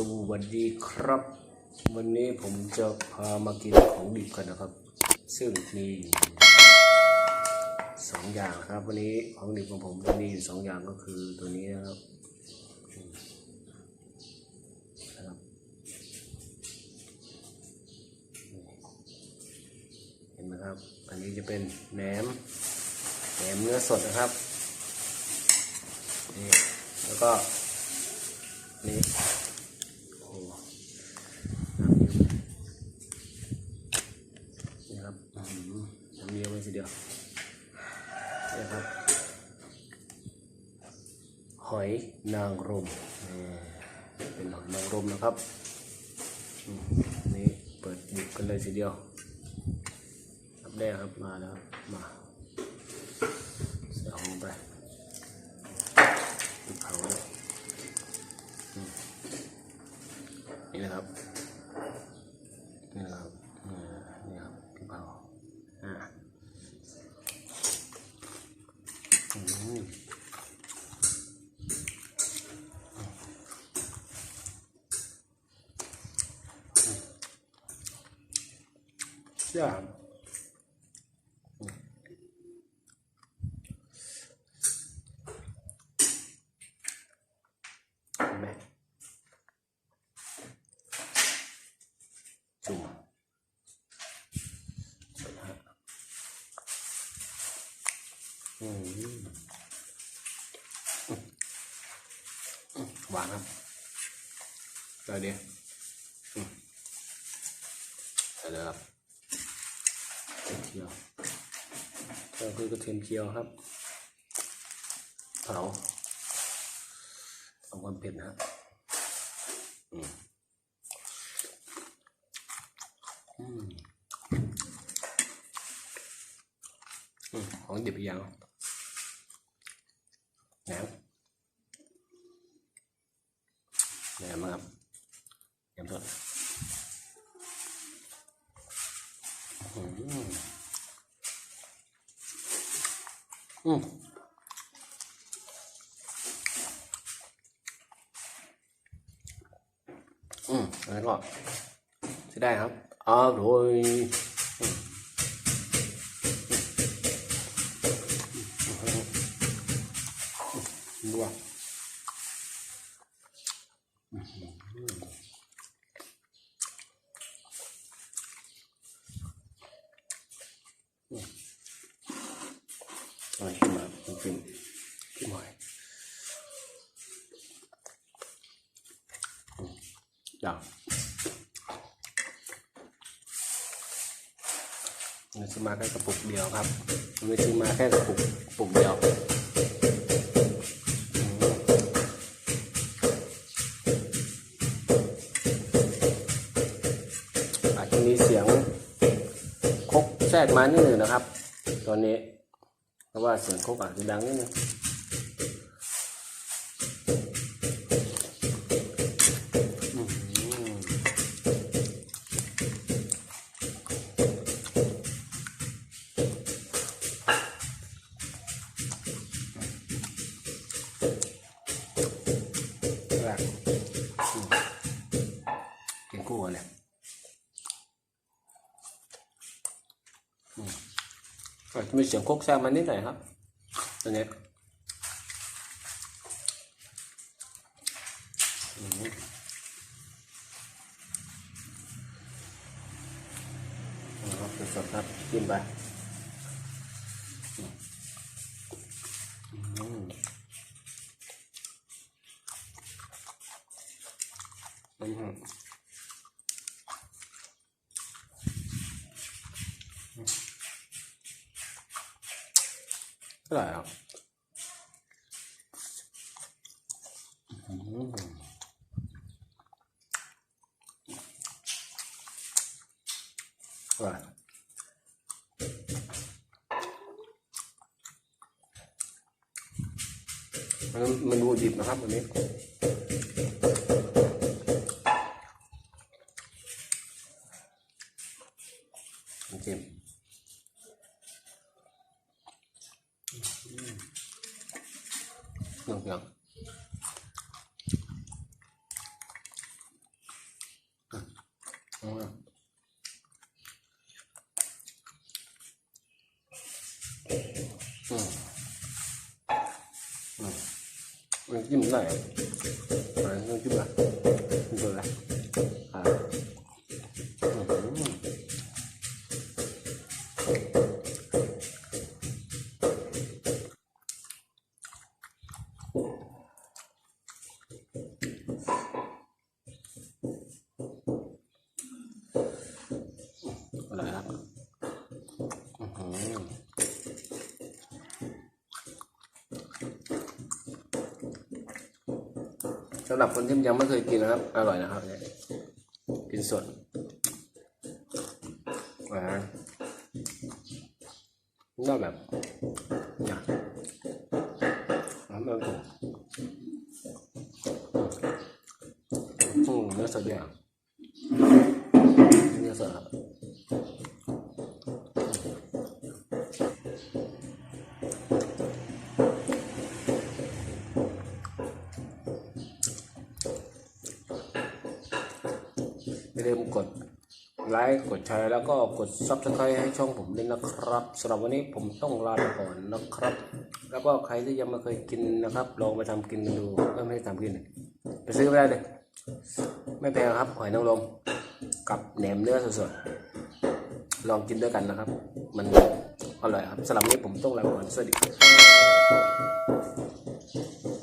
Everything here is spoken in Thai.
สวัสดีครับ วันนี้ผมจะพามากินของดิบกันนะครับ ซึ่งนี่สองอย่างนะครับ วันนี้ของดิบของผมจะมีอยู่สองอย่างก็คือตัวนี้นะครับนะครับเห็นไหมครับ อันนี้จะเป็นแหนมแหนมเนื้อสดนะครับนี่แล้วก็ นี่โอ้โหนี่ครับอื้อหือน้ำเยอะไปทีเดียวนี่ครับ ห อยนางรมเป็นหอยนางรมนะครับนี่เปิดบุกกันเลยทีเดียวรับแรกครับมาแล้วมาใส่ลงไปติดเผาแล้วอืมนี่นะครับนี่นะครับอ่นี่ครับติดเผาอ่าอืม Yeah. Mẹ. Chùa. Ừ. Bạn không? Rồi đi. Ừ. Được. กระเทียมก็คือกระเทียมเจียวครับ เผาเอาความเผ็ดนะฮะอืมอืมอืมของดิบอีกอย่างแหนมแหนมครับแหนมสด อืมอืมอืมแล้วก็ใช้ได้ครับอร่อยอืมดูว่าอะไร ขึ้นขึ้นหน่อยอืมอย่างมันซื้อมาแค่กระปุกเดียวครับมันไม่ซื้อมาแค่กระปุกปุกเดียวอืมอาจจะมีเสียงคกแทรกมานิดหนึ่งนะครับ ตอนนี้ เพราะว่าเสียงคกอาจจะดังนิดนึงอื้อหือแรกอืมกินคู่กันเลยอ อาจจะมีเสียงโคกแทรกมานิดหน่อยครับตัวนี้ครับสดครับกินไปอืม อืมอร่อยครับอืมอร่อยมันมันดูดิบนะครับวันนี้ thường thường. Ừ, ừ. Ừ. Mình kim này, rồi kim này. สำหรับคนที่ยังไม่เคยกินนะครับ อร่อยนะครับเนี่ยกินสดหวานก็แบบเนี่ยน้ำมันถูกอืมเนื้อสดเนี่ยเนื้อสดครับ ลืมกดไลค์กดแชร์แล้วก็กด subscribe ให้ช่องผมด้วยนะครับสำหรับวันนี้ผมต้องลาไปก่อนนะครับ แล้วก็ใครที่ยังไม่เคยกินนะครับ ลองไปทำกินกันดูไม่ได้ทำกิน ไปซื้อไปได้เลยไม่แพงครับหอยนางรมกับแหนมเนื้อสดๆลองกินด้วยกันนะครับ มันอร่อยครับสำหรับวันนี้ผมต้องลาไปก่อนสวัสดีครับ